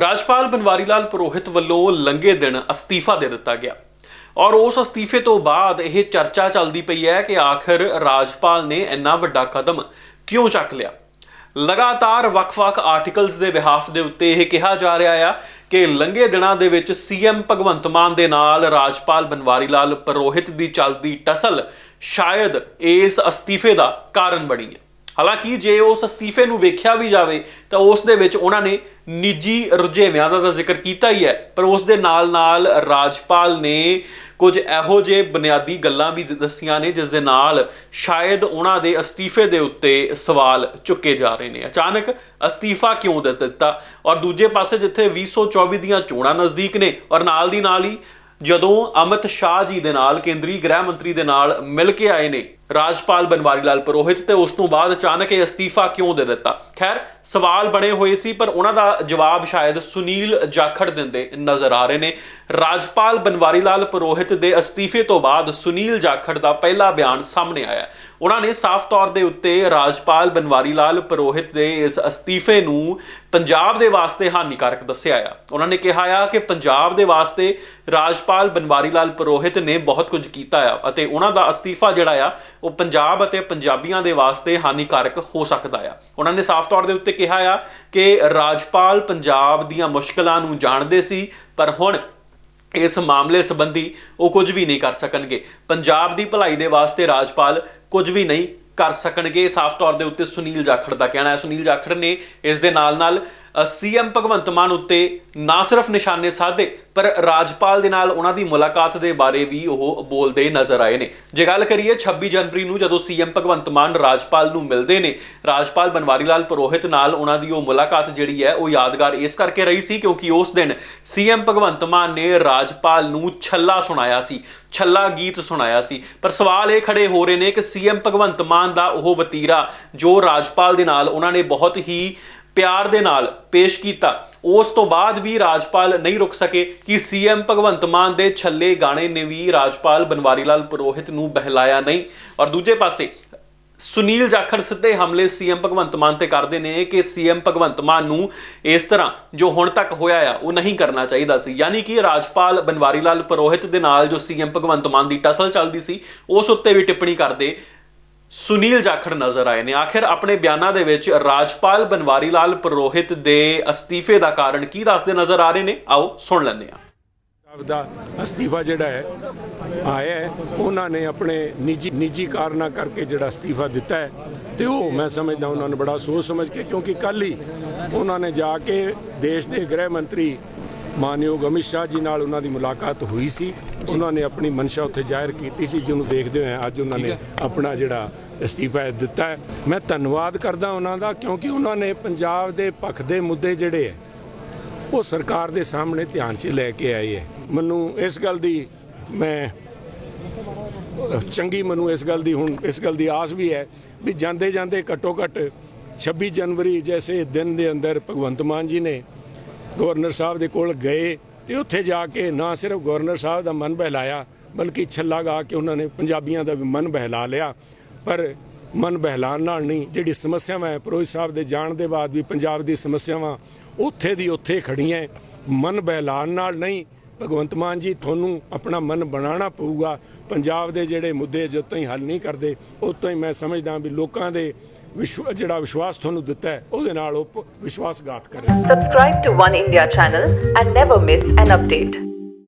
ਰਾਜਪਾਲ ਬਨਵਾਰੀ ਲਾਲ ਪੁਰੋਹਿਤ ਵੱਲੋਂ ਲੰਗੇ ਦਿਨ ਅਸਤੀਫਾ ਦੇ ਦਿੱਤਾ ਗਿਆ। ਔਰ ਉਸ ਅਸਤੀਫੇ ਤੋਂ ਬਾਅਦ ਇਹ ਚਰਚਾ ਚੱਲਦੀ ਪਈ ਹੈ ਕਿ ਆਖਰ ਰਾਜਪਾਲ ਨੇ ਇੰਨਾ ਵੱਡਾ ਕਦਮ ਕਿਉਂ ਚੱਕ ਲਿਆ? ਲਗਾਤਾਰ ਵੱਖ-ਵੱਖ ਆਰਟੀਕਲਸ ਦੇ ਬਿਹਾਫ ਦੇ ਉੱਤੇ ਇਹ ਕਿਹਾ ਜਾ ਰਿਹਾ ਆ ਕਿ ਲੰਗੇ ਦਿਨਾਂ ਦੇ ਵਿੱਚ ਸੀਐਮ ਭਗਵੰਤ ਮਾਨ ਦੇ ਨਾਲ ਰਾਜਪਾਲ ਬਨਵਾਰੀ ਲਾਲ ਪੁਰੋਹਿਤ ਦੀ ਚੱਲਦੀ ਟਸਲ ਸ਼ਾਇਦ ਇਸ ਅਸਤੀਫੇ ਦਾ ਕਾਰਨ ਬਣੀ ਹੈ। ਹਾਲਾਂਕਿ ਜੇ ਉਸ ਅਸਤੀਫੇ ਨੂੰ ਵੇਖਿਆ ਵੀ ਜਾਵੇ, ਤਾਂ ਉਸ ਦੇ ਵਿੱਚ ਉਹਨਾਂ ਨੇ ਨਿੱਜੀ ਰੁਝੇਵਿਆਂ ਦਾ ਤਾਂ ਜ਼ਿਕਰ ਕੀਤਾ ਹੀ ਹੈ, ਪਰ ਉਸ ਦੇ ਨਾਲ-ਨਾਲ ਰਾਜਪਾਲ ਨੇ ਕੁਝ ਇਹੋ ਜਿਹੇ ਬੁਨਿਆਦੀ ਗੱਲਾਂ ਵੀ ਦੱਸੀਆਂ ਨੇ, ਜਿਸ ਦੇ ਨਾਲ ਸ਼ਾਇਦ ਉਹਨਾਂ ਦੇ ਅਸਤੀਫੇ ਦੇ ਉੱਤੇ ਸਵਾਲ ਚੁੱਕੇ ਜਾ ਰਹੇ ਨੇ। ਅਚਾਨਕ ਅਸਤੀਫਾ ਕਿਉਂ ਦੇ ਦਿੱਤਾ? ਔਰ ਦੂਜੇ ਪਾਸੇ ਜਿੱਥੇ 2024 ਦੀਆਂ ਚੋਣਾਂ ਨਜ਼ਦੀਕ ਨੇ, ਔਰ ਨਾਲ ਦੀ ਨਾਲ ਹੀ ਜਦੋਂ ਅਮਿਤ ਸ਼ਾਹ ਜੀ ਦੇ ਨਾਲ, ਕੇਂਦਰੀ ਗ੍ਰਹਿ ਮੰਤਰੀ ਦੇ ਨਾਲ ਮਿਲ ਕੇ ਆਏ ਨੇ ਰਾਜਪਾਲ ਬਨਵਾਰੀ ਲਾਲ ਪੁਰੋਹਿਤ ਤੇ ਉਸ ਤੋਂ ਬਾਅਦ ਅਚਾਨਕ ਇਹ ਅਸਤੀਫਾ ਕਿਉਂ ਦੇ ਦਿੱਤਾ? ਖੈਰ, ਸਵਾਲ ਬਣੇ ਹੋਏ ਸੀ, ਪਰ ਉਹਨਾਂ ਦਾ ਜਵਾਬ ਸ਼ਾਇਦ ਸੁਨੀਲ ਜਾਖੜ ਦਿੰਦੇ ਨਜ਼ਰ ਆ ਰਹੇ ਨੇ। ਰਾਜਪਾਲ ਬਨਵਾਰੀ ਲਾਲ ਪੁਰੋਹਿਤ ਦੇ ਅਸਤੀਫੇ ਤੋਂ ਬਾਅਦ ਸੁਨੀਲ ਜਾਖੜ ਦਾ ਪਹਿਲਾ ਬਿਆਨ ਸਾਹਮਣੇ ਆਇਆ। ਉਹਨਾਂ ਨੇ ਸਾਫ਼ ਤੌਰ ਦੇ ਉੱਤੇ ਰਾਜਪਾਲ ਬਨਵਾਰੀ ਲਾਲ ਪੁਰੋਹਿਤ ਦੇ ਇਸ ਅਸਤੀਫੇ ਨੂੰ ਪੰਜਾਬ ਦੇ ਵਾਸਤੇ ਹਾਨੀਕਾਰਕ ਦੱਸਿਆ ਆ। ਉਹਨਾਂ ਨੇ ਕਿਹਾ ਆ ਕਿ ਪੰਜਾਬ ਦੇ ਵਾਸਤੇ ਰਾਜਪਾਲ ਬਨਵਾਰੀ ਲਾਲ ਪੁਰੋਹਿਤ ਨੇ ਬਹੁਤ ਕੁਝ ਕੀਤਾ ਆ ਅਤੇ ਉਹਨਾਂ ਦਾ ਅਸਤੀਫਾ ਜਿਹੜਾ ਆ ਉਹ ਪੰਜਾਬ ਅਤੇ ਪੰਜਾਬੀਆਂ ਦੇ ਵਾਸਤੇ ਹਾਨੀਕਾਰਕ ਹੋ ਸਕਦਾ ਆ। ਉਹਨਾਂ ਨੇ ਸਾਫ਼ ਤੌਰ ਦੇ ਉੱਤੇ ਕਿਹਾ ਆ ਕਿ ਰਾਜਪਾਲ ਪੰਜਾਬ ਦੀਆਂ ਮੁਸ਼ਕਲਾਂ ਨੂੰ ਜਾਣਦੇ ਸੀ, ਪਰ ਹੁਣ ਇਸ ਮਾਮਲੇ ਸੰਬੰਧੀ ਉਹ ਕੁਝ ਵੀ ਨਹੀਂ ਕਰ ਸਕਣਗੇ। ਪੰਜਾਬ ਦੀ ਭਲਾਈ ਦੇ ਵਾਸਤੇ ਰਾਜਪਾਲ ਕੁਝ ਵੀ ਨਹੀਂ ਕਰ ਸਕਣਗੇ। ਸਾਫ਼ ਤੌਰ ਦੇ ਉੱਤੇ ਸੁਨੀਲ ਜਾਖੜ ਦਾ ਕਹਿਣਾ ਹੈ। ਸੁਨੀਲ ਜਾਖੜ ਨੇ ਇਸ ਦੇ ਨਾਲ ਨਾਲ ਸੀਐਮ ਭਗਵੰਤ ਮਾਨ ਉੱਤੇ ਨਾ ਸਿਰਫ ਨਿਸ਼ਾਨੇ ਸਾਧੇ, ਪਰ ਰਾਜਪਾਲ ਦੇ ਨਾਲ ਉਹਨਾਂ ਦੀ ਮੁਲਾਕਾਤ ਦੇ ਬਾਰੇ ਵੀ ਉਹ ਬੋਲਦੇ ਨਜ਼ਰ ਆਏ ਨੇ। ਜੇ ਗੱਲ ਕਰੀਏ 26 ਜਨਵਰੀ ਨੂੰ ਜਦੋਂ ਸੀਐਮ ਭਗਵੰਤ ਮਾਨ ਰਾਜਪਾਲ ਨੂੰ ਮਿਲਦੇ ਨੇ, ਰਾਜਪਾਲ ਬਨਵਾਰੀ ਲਾਲ ਪੁਰੋਹਿਤ ਨਾਲ ਉਹਨਾਂ ਦੀ ਉਹ ਮੁਲਾਕਾਤ ਜਿਹੜੀ ਹੈ, ਉਹ ਯਾਦਗਾਰ ਇਸ ਕਰਕੇ ਰਹੀ ਸੀ ਕਿਉਂਕਿ ਉਸ ਦਿਨ ਸੀਐਮ ਭਗਵੰਤ ਮਾਨ ਨੇ ਰਾਜਪਾਲ ਨੂੰ ਛੱਲਾ ਸੁਣਾਇਆ ਸੀ, ਛੱਲਾ ਗੀਤ ਸੁਣਾਇਆ ਸੀ। ਪਰ ਸਵਾਲ ਇਹ ਖੜੇ ਹੋ ਰਹੇ ਨੇ ਕਿ ਸੀਐਮ ਭਗਵੰਤ ਮਾਨ ਦਾ ਉਹ ਵਤੀਰਾ ਜੋ ਰਾਜਪਾਲ ਦੇ ਨਾਲ ਉਹਨਾਂ ਨੇ ਬਹੁਤ ਹੀ ਪਿਆਰ ਦੇ ਨਾਲ ਪੇਸ਼ ਕੀਤਾ। ਉਸ ਤੋਂ ਬਾਅਦ ਵੀ ਰਾਜਪਾਲ ਨਹੀਂ ਰੁਕ ਸਕੇ ਕਿ ਸੀਐਮ ਭਗਵੰਤ ਮਾਨ ਦੇ ਛੱਲੇ ਗਾਣੇ ਨੇ ਵੀ ਰਾਜਪਾਲ ਬਨਵਾਰੀ ਲਾਲ ਪੁਰੋਹਿਤ ਨੂੰ ਬਹਿਲਾਇਆ ਨਹੀਂ। ਔਰ ਦੂਜੇ ਪਾਸੇ, ਸੁਨੀਲ ਜਾਖੜ ਸਿੱਧੇ ਹਮਲੇ ਸੀਐਮ ਭਗਵੰਤ ਮਾਨ ਤੇ ਕਰਦੇ ਨੇ ਕਿ ਸੀਐਮ ਭਗਵੰਤ ਮਾਨ ਨੂੰ ਇਸ ਤਰ੍ਹਾਂ ਜੋ ਹੁਣ ਤੱਕ ਹੋਇਆ ਆ, ਉਹ ਨਹੀਂ ਕਰਨਾ ਚਾਹੀਦਾ ਸੀ। ਯਾਨੀ ਕਿ ਰਾਜਪਾਲ ਬਨਵਾਰੀ ਲਾਲ ਪੁਰੋਹਿਤ ਦੇ ਨਾਲ ਜੋ ਸੀਐਮ ਭਗਵੰਤ ਮਾਨ ਦੀ ਟਸਲ ਚੱਲਦੀ ਸੀ, ਉਸ ਉੱਤੇ ਵੀ ਟਿੱਪਣੀ ਕਰਦੇ ਸੁਨੀਲ ਜਾਖੜ ਨਜ਼ਰ ਆਏ ਨੇ। ਆਖਿਰ ਆਪਣੇ ਬਿਆਨਾਂ ਦੇ ਵਿੱਚ ਰਾਜਪਾਲ ਬਨਵਾਰੀ ਲਾਲ ਪੁਰੋਹਿਤ ਦੇ ਅਸਤੀਫੇ ਦਾ ਕਾਰਨ ਕੀ ਦੱਸਦੇ ਨਜ਼ਰ ਆ ਰਹੇ ਨੇ? ਆਓ ਸੁਣ ਲੈਂਦੇ ਸਾਹਿਬ ਦਾ ਅਸਤੀਫਾ ਜਿਹੜਾ ਹੈ ਆਇਆ ਹੈ ਉਹਨਾਂ ਨੇ ਆਪਣੇ ਨਿੱਜੀ ਨਿੱਜੀ ਕਾਰਨਾਂ ਕਰਕੇ ਜਿਹੜਾ ਅਸਤੀਫਾ ਦਿੱਤਾ ਹੈ ਤੇ ਉਹ ਮੈਂ ਸਮਝਦਾ ਉਹਨਾਂ ਨੇ ਬੜਾ ਸੋਚ ਸਮਝ ਕੇ ਕਿਉਂਕਿ ਕੱਲ ਹੀ ਉਹਨਾਂ ਨੇ ਜਾ ਕੇ ਦੇਸ਼ ਦੇ ਗ੍ਰਹਿ ਮੰਤਰੀ ਮਾਨਯੋਗ ਅਮਿਤ ਸ਼ਾਹ ਜੀ ਨਾਲ ਉਹਨਾਂ ਦੀ ਮੁਲਾਕਾਤ ਹੋਈ ਸੀ। ਉਹਨਾਂ ਨੇ ਆਪਣੀ ਮਨਸ਼ਾ ਉੱਥੇ ਜ਼ਾਹਿਰ ਕੀਤੀ ਸੀ ਜਿਹਨੂੰ ਦੇਖਦੇ ਹੋਏ ਅੱਜ ਉਹਨਾਂ ਨੇ ਆਪਣਾ ਜਿਹੜਾ ਅਸਤੀਫਾ ਦਿੱਤਾ ਹੈ। ਮੈਂ ਧੰਨਵਾਦ ਕਰਦਾ ਉਹਨਾਂ ਦਾ ਕਿਉਂਕਿ ਉਹਨਾਂ ਨੇ ਪੰਜਾਬ ਦੇ ਪੱਖ ਦੇ ਮੁੱਦੇ ਜਿਹੜੇ ਹੈ, ਉਹ ਸਰਕਾਰ ਦੇ ਸਾਹਮਣੇ ਧਿਆਨ 'ਚ ਲੈ ਕੇ ਆਏ ਹੈ। ਮੈਨੂੰ ਇਸ ਗੱਲ ਦੀ ਮੈਂ, ਚੰਗੀ ਮੈਨੂੰ ਇਸ ਗੱਲ ਦੀ ਹੁਣ ਇਸ ਗੱਲ ਦੀ ਆਸ ਵੀ ਹੈ ਵੀ ਜਾਂਦੇ ਜਾਂਦੇ ਘੱਟੋ ਘੱਟ 26 ਜਨਵਰੀ ਜੈਸੇ ਦਿਨ ਦੇ ਅੰਦਰ ਭਗਵੰਤ ਮਾਨ ਜੀ ਨੇ ਗਵਰਨਰ ਸਾਹਿਬ ਦੇ ਕੋਲ ਗਏ ਤੇ ਉੱਥੇ ਜਾ ਕੇ ਨਾ ਸਿਰਫ ਗਵਰਨਰ ਸਾਹਿਬ ਦਾ ਮਨ ਬਹਿਲਾਇਆ, ਬਲਕਿ ਛੱਲਾ ਗਾ ਕੇ ਉਹਨਾਂ ਨੇ ਪੰਜਾਬੀਆਂ ਦਾ ਵੀ ਮਨ ਬਹਿਲਾ ਲਿਆ। ਪਰ ਮਨ ਬਹਿਲਾਣ ਨਾਲ ਨਹੀਂ, ਜਿਹੜੀ ਸਮੱਸਿਆਵਾਂ ਹੈ, ਪ੍ਰੋਹਿਤ ਸਾਹਿਬ ਦੇ ਜਾਣ ਦੇ ਬਾਅਦ ਵੀ ਪੰਜਾਬ ਦੀ ਸਮੱਸਿਆਵਾਂ ਉੱਥੇ ਦੀ ਉੱਥੇ ਖੜੀਆਂ ਮਨ ਬਹਿਲਾਣ ਨਾਲ ਨਹੀਂ, ਭਗਵੰਤ ਮਾਨ ਜੀ ਤੁਹਾਨੂੰ ਆਪਣਾ ਮਨ ਬਣਾਉਣਾ ਪਊਗਾ। ਪੰਜਾਬ ਦੇ ਜਿਹੜੇ ਮੁੱਦੇ ਜਦੋਂ ਤਾਈਂ ਹੱਲ ਨਹੀਂ ਕਰਦੇ, ਉਦੋਂ ਹੀ ਮੈਂ ਸਮਝਦਾ ਵੀ ਲੋਕਾਂ ਦੇ ਵਿਸ਼ਵ, ਜਿਹੜਾ ਵਿਸ਼ਵਾਸ ਤੁਹਾਨੂੰ ਦਿੱਤਾ ਹੈ, ਉਹਦੇ ਨਾਲ ਉਹ ਵਿਸ਼ਵਾਸਘਾਤ ਕਰੇ। Subscribe to One India channel and never miss an update.